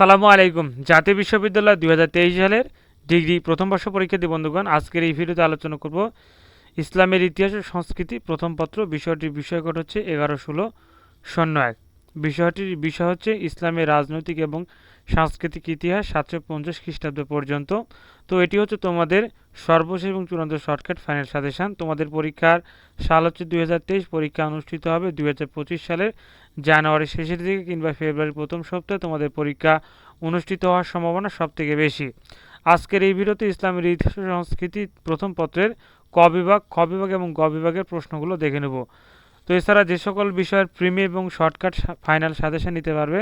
আসসালামু আলাইকুম। জাতীয় বিশ্ববিদ্যালয় দুই হাজার তেইশ সালের ডিগ্রি প্রথম বর্ষ পরীক্ষার্থী বন্ধুগণ, আজকের এই ভিডিওতে আলোচনা করব ইসলামের ইতিহাস ও সংস্কৃতি প্রথম পত্র, বিষয়টির বিষয়কট হচ্ছে এগারো, ষোলো, শূন্য এক। বিষয়টির বিষয় হচ্ছে ইসলামের রাজনৈতিক এবং সাংস্কৃতিক ইতিহাস সাতশো পঞ্চাশ খ্রিস্টাব্দ পর্যন্ত। তো এটি হচ্ছে তোমাদের সর্বশেষ এবং চূড়ান্ত শর্টকাট ফাইনাল সাজেশান। তোমাদের পরীক্ষার সাল হচ্ছে দুই হাজার তেইশ, পরীক্ষা অনুষ্ঠিত হবে দুই হাজার পঁচিশ সালের জানুয়ারির শেষের দিকে কিংবা ফেব্রুয়ারির প্রথম সপ্তাহে তোমাদের পরীক্ষা অনুষ্ঠিত হওয়ার সম্ভাবনা সবথেকে বেশি। আজকের এই ভিডিওতে ইসলামের ইতিহাস সংস্কৃতি প্রথম পত্রের ক বিভাগ, খ বিভাগ এবং গ বিভাগের প্রশ্নগুলো দেখে নেব। তো এছাড়া যে সকল বিষয়ের প্রিমি এবং শর্টকাট ফাইনাল সাজেশন নিতে পারবে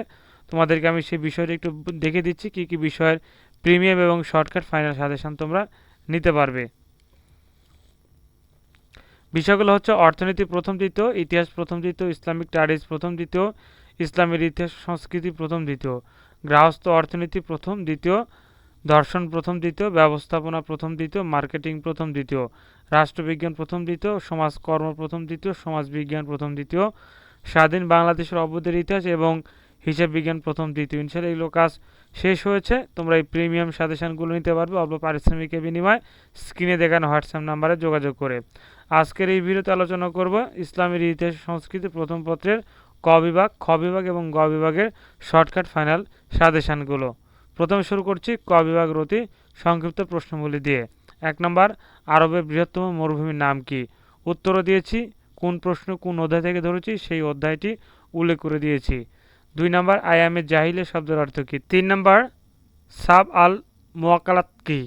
তোমাদেরকে আমি সেই বিষয়টি একটু দেখে দিচ্ছি কী কী বিষয়ের প্রিমিয়াম এবং শর্টকাট ফাইনাল সাজেশন তোমরা নিতে পারবে বিষয়গুলো হচ্ছে অর্থনীতি প্রথম দ্বিতীয় ইতিহাস প্রথম দ্বিতীয় ইসলামিক স্টাডিজ প্রথম দ্বিতীয় ইসলামের ইতিহাস সংস্কৃতি প্রথম দ্বিতীয় গৃহস্থ অর্থনীতি প্রথম দ্বিতীয় দর্শন প্রথম দ্বিতীয় ব্যবস্থাপনা প্রথম দ্বিতীয় মার্কেটিং প্রথম দ্বিতীয় রাষ্ট্রবিজ্ঞান প্রথম দ্বিতীয় সমাজকর্ম প্রথম দ্বিতীয় সমাজবিজ্ঞান প্রথম দ্বিতীয় স্বাধীন বাংলাদেশের অভ্যুদের ইতিহাস এবং হিসাব বিজ্ঞান প্রথম, দ্বিতীয় ইনশাল্লাহ এগুলো কাজ শেষ হয়েছে। তোমরা এই প্রিমিয়াম সাজেশনগুলো নিতে পারবে অল্প পারিশ্রমিকের বিনিময়ে স্ক্রিনে দেখানো হোয়াটসঅ্যাপ নাম্বারে যোগাযোগ করে। আজকের এই ভিডিওতে আলোচনা করব ইসলামের ইতিহাস সংস্কৃতি প্রথম পত্রের ক বিভাগ, খ বিভাগ এবং গ বিভাগের শর্টকাট ফাইনাল সাজেশানগুলো। প্রথমে শুরু করছি ক বিভাগ রতি সংক্ষিপ্ত প্রশ্নগুলি দিয়ে। এক নম্বর, আরবের বৃহত্তম মরুভূমির নাম কি? উত্তরও দিয়েছি, কোন প্রশ্ন কোন অধ্যায় থেকে ধরেছি সেই অধ্যায়টি উল্লেখ করে দিয়েছি। দুই নম্বর আয়ামে জাহিলে শব্দের অর্থ কী? তিন নম্বর, সাব আল মোয়াকালাত কি?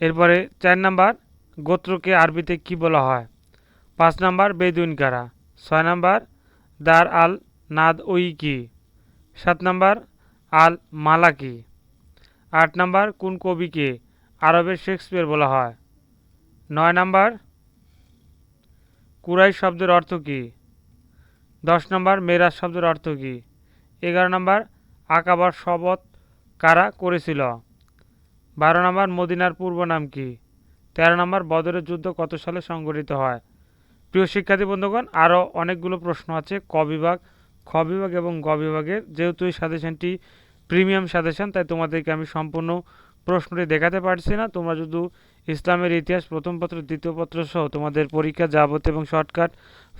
এরপরে চার নম্বর, গোত্রকে আরবিতে কি বলা হয়? পাঁচ নম্বর, বেদুইন কারা? ছয় নম্বর, দার আল নাদ ওই কি? সাত নম্বর, আল মালাকি আট নম্বর, কোন কবিকে আরবের শেক্সপিয়ার বলা হয়? নয় নম্বর কুরাই শব্দের অর্থ কী? দশ নম্বর মেরাজ শব্দের অর্থ কী? এগারো নম্বর, আকাবার শবত কারা করেছিল? বারো নম্বর, মদিনার পূর্ব নাম কি? তেরো নম্বর, বদরের যুদ্ধ কত সালে সংগঠিত হয়? প্রিয় শিক্ষার্থী বন্ধুগণ আরও অনেকগুলো প্রশ্ন আছে। ক বিভাগ, খ বিভাগ এবং গ বিভাগের। যেহেতু এই সাজেশনটি প্রিমিয়াম সাজেশন, তাই তোমাদেরকে আমি সম্পূর্ণ প্রশ্নটি দেখাতে পারছি না। তোমরা যদি ইসলামের ইতিহাস, প্রথম পত্র, দ্বিতীয় পত্র সহ তোমাদের পরীক্ষা যাবত এবং শর্টকাট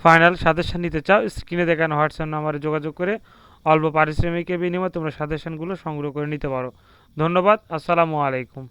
ফাইনাল সাজেশন নিতে চাও, স্ক্রিনে দেখানো হোয়াটসঅ্যাপ নাম্বারে যোগাযোগ করে অল্প পারিশ্রমিকের বিনিময়ে তোমরা সাজেশনগুলো সংগ্রহ করে নিতে পারো। ধন্যবাদ, আসসালামু আলাইকুম।